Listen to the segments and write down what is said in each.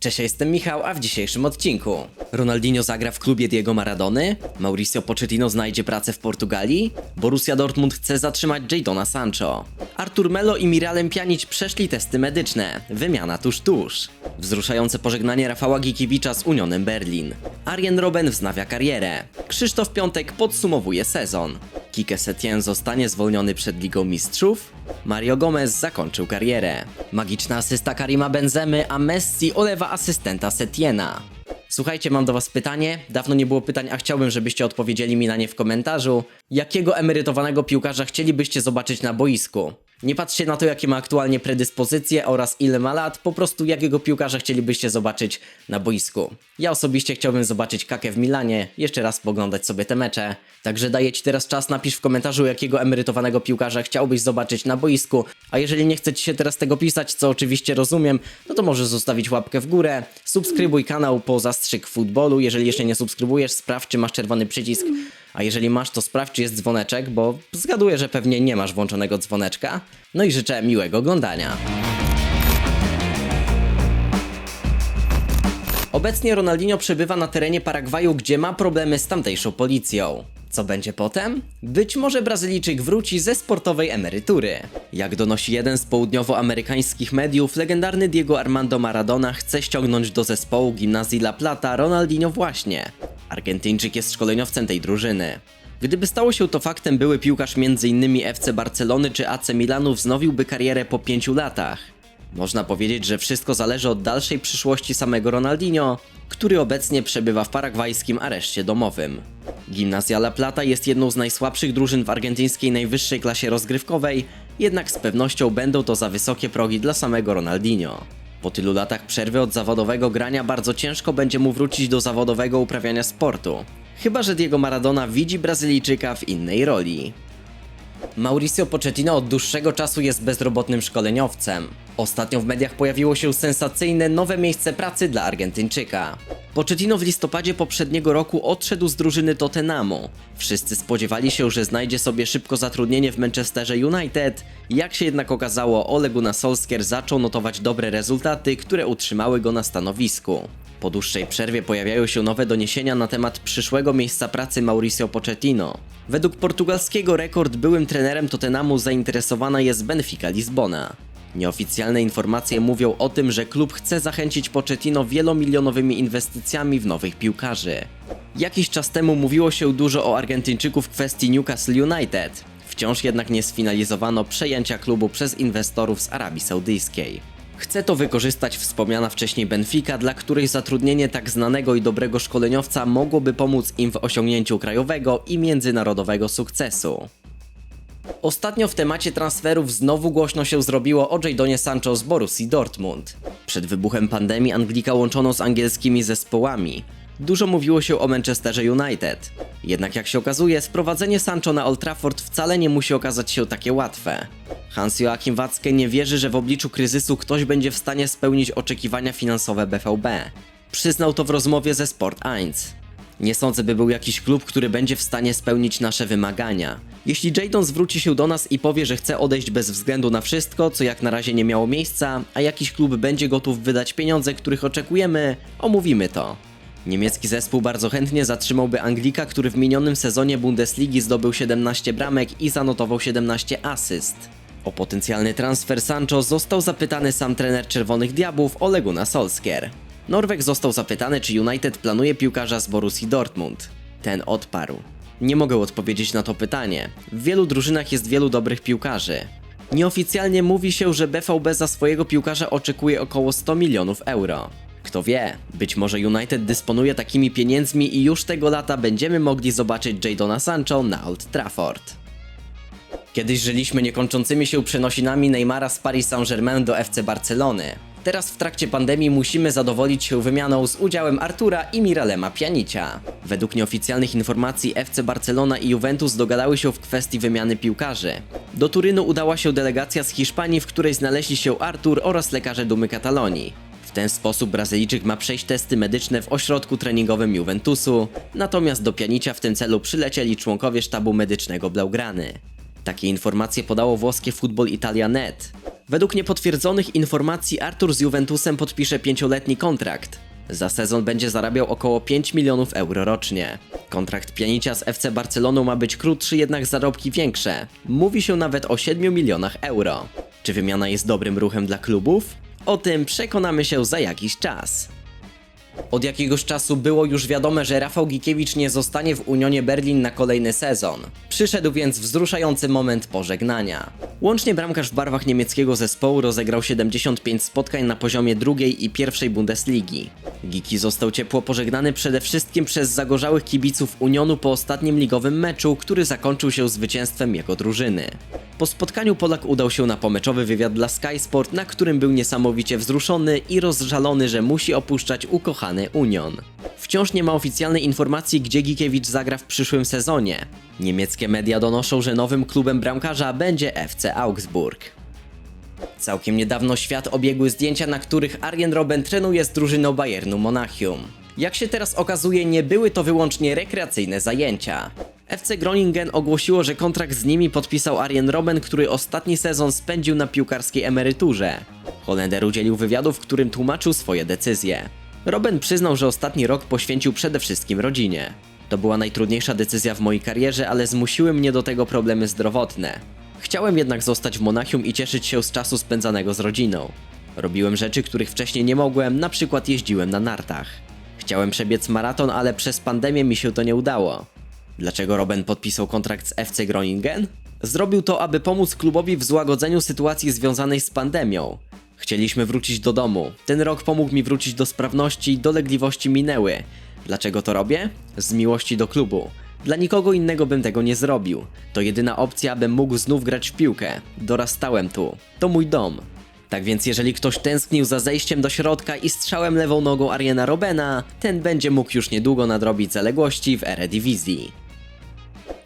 Cześć, jestem Michał, a w dzisiejszym odcinku. Ronaldinho zagra w klubie Diego Maradony? Mauricio Pochettino znajdzie pracę w Portugalii? Borussia Dortmund chce zatrzymać Jadona Sancho? Artur Melo i Miralem Pjanic przeszli testy medyczne, wymiana tuż tuż. Wzruszające pożegnanie Rafała Gikiewicza z Unionem Berlin. Arjen Robben wznawia karierę. Krzysztof Piątek podsumowuje sezon Kike Setien zostanie zwolniony przed Ligą Mistrzów? Mario Gomez zakończył karierę. Magiczna asysta Karima Benzemy, a Messi olewa asystenta Setiena. Słuchajcie, mam do was pytanie. Dawno nie było pytań, a chciałbym, żebyście odpowiedzieli mi na nie w komentarzu. Jakiego emerytowanego piłkarza chcielibyście zobaczyć na boisku? Nie patrzcie na to, jakie ma aktualnie predyspozycje oraz ile ma lat, po prostu jakiego piłkarza chcielibyście zobaczyć na boisku. Ja osobiście chciałbym zobaczyć Kakę w Milanie, jeszcze raz poglądać sobie te mecze. Także daję ci teraz czas, napisz w komentarzu, jakiego emerytowanego piłkarza chciałbyś zobaczyć na boisku. A jeżeli nie chce ci się teraz tego pisać, co oczywiście rozumiem, no to możesz zostawić łapkę w górę, subskrybuj kanał po zastrzyk futbolu. Jeżeli jeszcze nie subskrybujesz, sprawdź, czy masz czerwony przycisk. A jeżeli masz, to sprawdź, czy jest dzwoneczek, bo zgaduję, że pewnie nie masz włączonego dzwoneczka. No i życzę miłego oglądania. Obecnie Ronaldinho przebywa na terenie Paragwaju, gdzie ma problemy z tamtejszą policją. Co będzie potem? Być może Brazylijczyk wróci ze sportowej emerytury. Jak donosi jeden z południowoamerykańskich mediów, legendarny Diego Armando Maradona chce ściągnąć do zespołu gimnazji La Plata Ronaldinho właśnie. Argentyńczyk jest szkoleniowcem tej drużyny. Gdyby stało się to faktem, były piłkarz m.in. FC Barcelony czy AC Milanu wznowiłby karierę po pięciu latach. Można powiedzieć, że wszystko zależy od dalszej przyszłości samego Ronaldinho, który obecnie przebywa w paragwajskim areszcie domowym. Gimnazja La Plata jest jedną z najsłabszych drużyn w argentyńskiej najwyższej klasie rozgrywkowej, jednak z pewnością będą to za wysokie progi dla samego Ronaldinho. Po tylu latach przerwy od zawodowego grania bardzo ciężko będzie mu wrócić do zawodowego uprawiania sportu. Chyba, że Diego Maradona widzi Brazylijczyka w innej roli. Mauricio Pochettino od dłuższego czasu jest bezrobotnym szkoleniowcem. Ostatnio w mediach pojawiło się sensacyjne nowe miejsce pracy dla Argentyńczyka. Pochettino w listopadzie poprzedniego roku odszedł z drużyny Tottenhamu. Wszyscy spodziewali się, że znajdzie sobie szybko zatrudnienie w Manchesterze United. Jak się jednak okazało, Ole Gunnar Solskjaer zaczął notować dobre rezultaty, które utrzymały go na stanowisku. Po dłuższej przerwie pojawiają się nowe doniesienia na temat przyszłego miejsca pracy Mauricio Pochettino. Według portugalskiego rekord byłym trenerem Tottenhamu zainteresowana jest Benfica Lizbona. Nieoficjalne informacje mówią o tym, że klub chce zachęcić Pochettino wielomilionowymi inwestycjami w nowych piłkarzy. Jakiś czas temu mówiło się dużo o Argentyńczyku w kwestii Newcastle United. Wciąż jednak nie sfinalizowano przejęcia klubu przez inwestorów z Arabii Saudyjskiej. Chce to wykorzystać wspomniana wcześniej Benfica, dla której zatrudnienie tak znanego i dobrego szkoleniowca mogłoby pomóc im w osiągnięciu krajowego i międzynarodowego sukcesu. Ostatnio w temacie transferów znowu głośno się zrobiło o Jadonie Sancho z Borussii Dortmund. Przed wybuchem pandemii Anglika łączono z angielskimi zespołami. Dużo mówiło się o Manchesterze United. Jednak jak się okazuje, sprowadzenie Sancho na Old Trafford wcale nie musi okazać się takie łatwe. Hans-Joachim Watzke nie wierzy, że w obliczu kryzysu ktoś będzie w stanie spełnić oczekiwania finansowe BVB. Przyznał to w rozmowie ze Sport 1. Nie sądzę, by był jakiś klub, który będzie w stanie spełnić nasze wymagania. Jeśli Jadon zwróci się do nas i powie, że chce odejść bez względu na wszystko, co jak na razie nie miało miejsca, a jakiś klub będzie gotów wydać pieniądze, których oczekujemy, omówimy to. Niemiecki zespół bardzo chętnie zatrzymałby Anglika, który w minionym sezonie Bundesligi zdobył 17 bramek i zanotował 17 asyst. O potencjalny transfer Sancho został zapytany sam trener Czerwonych Diabłów Ole Gunnar Solskjaer. Norweg został zapytany, czy United planuje piłkarza z Borussii Dortmund. Ten odparł. Nie mogę odpowiedzieć na to pytanie. W wielu drużynach jest wielu dobrych piłkarzy. Nieoficjalnie mówi się, że BVB za swojego piłkarza oczekuje około 100 milionów euro. Kto wie, być może United dysponuje takimi pieniędzmi i już tego lata będziemy mogli zobaczyć Jadona Sancho na Old Trafford. Kiedyś żyliśmy niekończącymi się przenosinami Neymara z Paris Saint-Germain do FC Barcelony. Teraz w trakcie pandemii musimy zadowolić się wymianą z udziałem Artura i Miralema Pjanicia. Według nieoficjalnych informacji FC Barcelona i Juventus dogadały się w kwestii wymiany piłkarzy. Do Turynu udała się delegacja z Hiszpanii, w której znaleźli się Artur oraz lekarze Dumy Katalonii. Ten sposób Brazylijczyk ma przejść testy medyczne w ośrodku treningowym Juventusu, natomiast do Pjanicia w tym celu przylecieli członkowie sztabu medycznego Blaugrany. Takie informacje podało włoskie Football Italia Net. Według niepotwierdzonych informacji Artur z Juventusem podpisze pięcioletni kontrakt. Za sezon będzie zarabiał około 5 milionów euro rocznie. Kontrakt pianicia z FC Barceloną ma być krótszy, jednak zarobki większe. Mówi się nawet o 7 milionach euro. Czy wymiana jest dobrym ruchem dla klubów? O tym przekonamy się za jakiś czas. Od jakiegoś czasu było już wiadome, że Rafał Gikiewicz nie zostanie w Unionie Berlin na kolejny sezon. Przyszedł więc wzruszający moment pożegnania. Łącznie bramkarz w barwach niemieckiego zespołu rozegrał 75 spotkań na poziomie drugiej i pierwszej Bundesligi. Giki został ciepło pożegnany przede wszystkim przez zagorzałych kibiców Unionu po ostatnim ligowym meczu, który zakończył się zwycięstwem jego drużyny. Po spotkaniu Polak udał się na pomeczowy wywiad dla Sky Sport, na którym był niesamowicie wzruszony i rozżalony, że musi opuszczać ukochany Union. Wciąż nie ma oficjalnej informacji, gdzie Gikiewicz zagra w przyszłym sezonie. Niemieckie media donoszą, że nowym klubem bramkarza będzie FC Augsburg. Całkiem niedawno świat obiegły zdjęcia, na których Arjen Robben trenuje z drużyną Bayernu Monachium. Jak się teraz okazuje, nie były to wyłącznie rekreacyjne zajęcia. FC Groningen ogłosiło, że kontrakt z nimi podpisał Arjen Robben, który ostatni sezon spędził na piłkarskiej emeryturze. Holender udzielił wywiadu, w którym tłumaczył swoje decyzje. Robben przyznał, że ostatni rok poświęcił przede wszystkim rodzinie. To była najtrudniejsza decyzja w mojej karierze, ale zmusiły mnie do tego problemy zdrowotne. Chciałem jednak zostać w Monachium i cieszyć się z czasu spędzanego z rodziną. Robiłem rzeczy, których wcześniej nie mogłem, na przykład jeździłem na nartach. Chciałem przebiec maraton, ale przez pandemię mi się to nie udało. Dlaczego Robben podpisał kontrakt z FC Groningen? Zrobił to, aby pomóc klubowi w złagodzeniu sytuacji związanej z pandemią. Chcieliśmy wrócić do domu. Ten rok pomógł mi wrócić do sprawności, dolegliwości minęły. Dlaczego to robię? Z miłości do klubu. Dla nikogo innego bym tego nie zrobił. To jedyna opcja, abym mógł znów grać w piłkę. Dorastałem tu. To mój dom. Tak więc jeżeli ktoś tęsknił za zejściem do środka i strzałem lewą nogą Ariana Robena, ten będzie mógł już niedługo nadrobić zaległości w Eredivisie.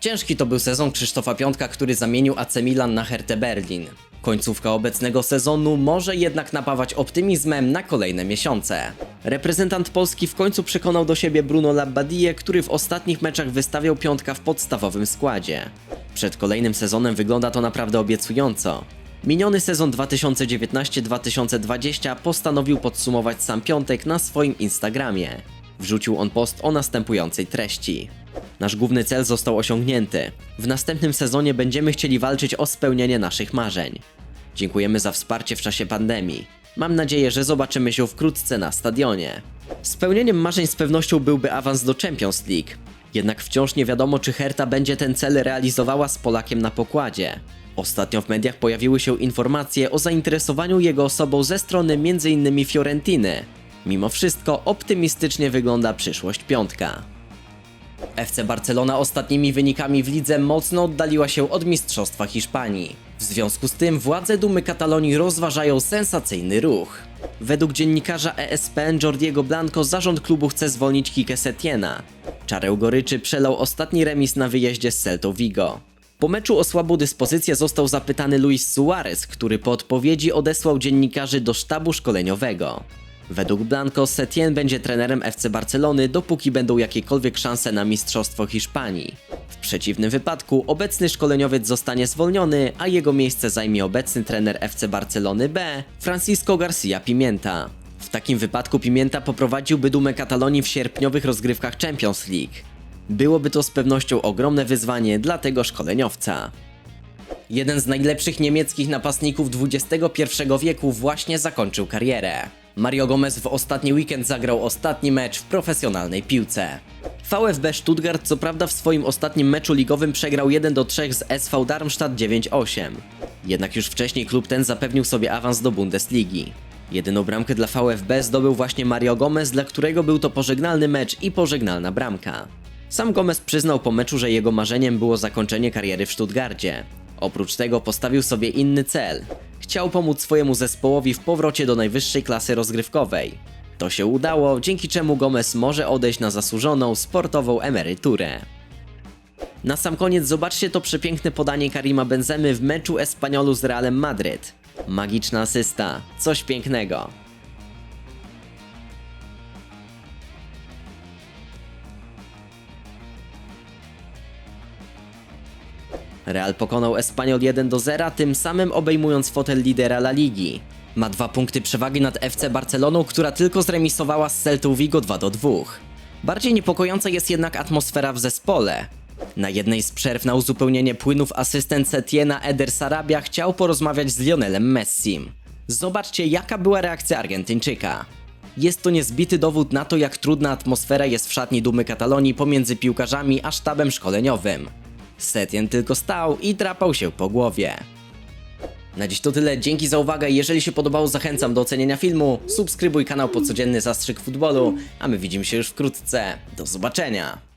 Ciężki to był sezon Krzysztofa Piątka, który zamienił AC Milan na Hertę Berlin. Końcówka obecnego sezonu może jednak napawać optymizmem na kolejne miesiące. Reprezentant Polski w końcu przekonał do siebie Bruno Labbadia, który w ostatnich meczach wystawiał Piątka w podstawowym składzie. Przed kolejnym sezonem wygląda to naprawdę obiecująco. Miniony sezon 2019-2020 postanowił podsumować sam Piątek na swoim Instagramie. Wrzucił on post o następującej treści. Nasz główny cel został osiągnięty. W następnym sezonie będziemy chcieli walczyć o spełnienie naszych marzeń. Dziękujemy za wsparcie w czasie pandemii. Mam nadzieję, że zobaczymy się wkrótce na stadionie. Spełnieniem marzeń z pewnością byłby awans do Champions League. Jednak wciąż nie wiadomo, czy Herta będzie ten cel realizowała z Polakiem na pokładzie. Ostatnio w mediach pojawiły się informacje o zainteresowaniu jego osobą ze strony m.in. Fiorentiny. Mimo wszystko optymistycznie wygląda przyszłość piątka. FC Barcelona ostatnimi wynikami w lidze mocno oddaliła się od Mistrzostwa Hiszpanii. W związku z tym władze Dumy Katalonii rozważają sensacyjny ruch. Według dziennikarza ESPN Jordiego Blanco zarząd klubu chce zwolnić Kike Setiena. Czarę goryczy przelał ostatni remis na wyjeździe z Celtą Vigo. Po meczu o słabą dyspozycję został zapytany Luis Suarez, który po odpowiedzi odesłał dziennikarzy do sztabu szkoleniowego. Według Blanco Setien będzie trenerem FC Barcelony, dopóki będą jakiekolwiek szanse na Mistrzostwo Hiszpanii. W przeciwnym wypadku obecny szkoleniowiec zostanie zwolniony, a jego miejsce zajmie obecny trener FC Barcelony B, Francisco Garcia Pimienta. W takim wypadku Pimienta poprowadziłby dumę Katalonii w sierpniowych rozgrywkach Champions League. Byłoby to z pewnością ogromne wyzwanie dla tego szkoleniowca. Jeden z najlepszych niemieckich napastników XXI wieku właśnie zakończył karierę. Mario Gomez w ostatni weekend zagrał ostatni mecz w profesjonalnej piłce. VfB Stuttgart co prawda w swoim ostatnim meczu ligowym przegrał 1-3 z SV Darmstadt 9-8. Jednak już wcześniej klub ten zapewnił sobie awans do Bundesligi. Jedyną bramkę dla VfB zdobył właśnie Mario Gomez, dla którego był to pożegnalny mecz i pożegnalna bramka. Sam Gomez przyznał po meczu, że jego marzeniem było zakończenie kariery w Stuttgarcie. Oprócz tego postawił sobie inny cel. Chciał pomóc swojemu zespołowi w powrocie do najwyższej klasy rozgrywkowej. To się udało, dzięki czemu Gomez może odejść na zasłużoną sportową emeryturę. Na sam koniec zobaczcie to przepiękne podanie Karima Benzemy w meczu Espaniolu z Realem Madryt. Magiczna asysta, coś pięknego. Real pokonał Espanyol 1 do 0, tym samym obejmując fotel lidera La Ligi. Ma dwa punkty przewagi nad FC Barceloną, która tylko zremisowała z Celtą Vigo 2 do 2. Bardziej niepokojąca jest jednak atmosfera w zespole. Na jednej z przerw na uzupełnienie płynów asystent Setiena Eder Sarabia chciał porozmawiać z Lionelem Messim. Zobaczcie jaka była reakcja Argentyńczyka. Jest to niezbity dowód na to, jak trudna atmosfera jest w szatni Dumy Katalonii pomiędzy piłkarzami a sztabem szkoleniowym. Setien tylko stał i drapał się po głowie. Na dziś to tyle, dzięki za uwagę. Jeżeli się podobało, zachęcam do ocenienia filmu. Subskrybuj kanał po codzienny zastrzyk futbolu, a my widzimy się już wkrótce. Do zobaczenia.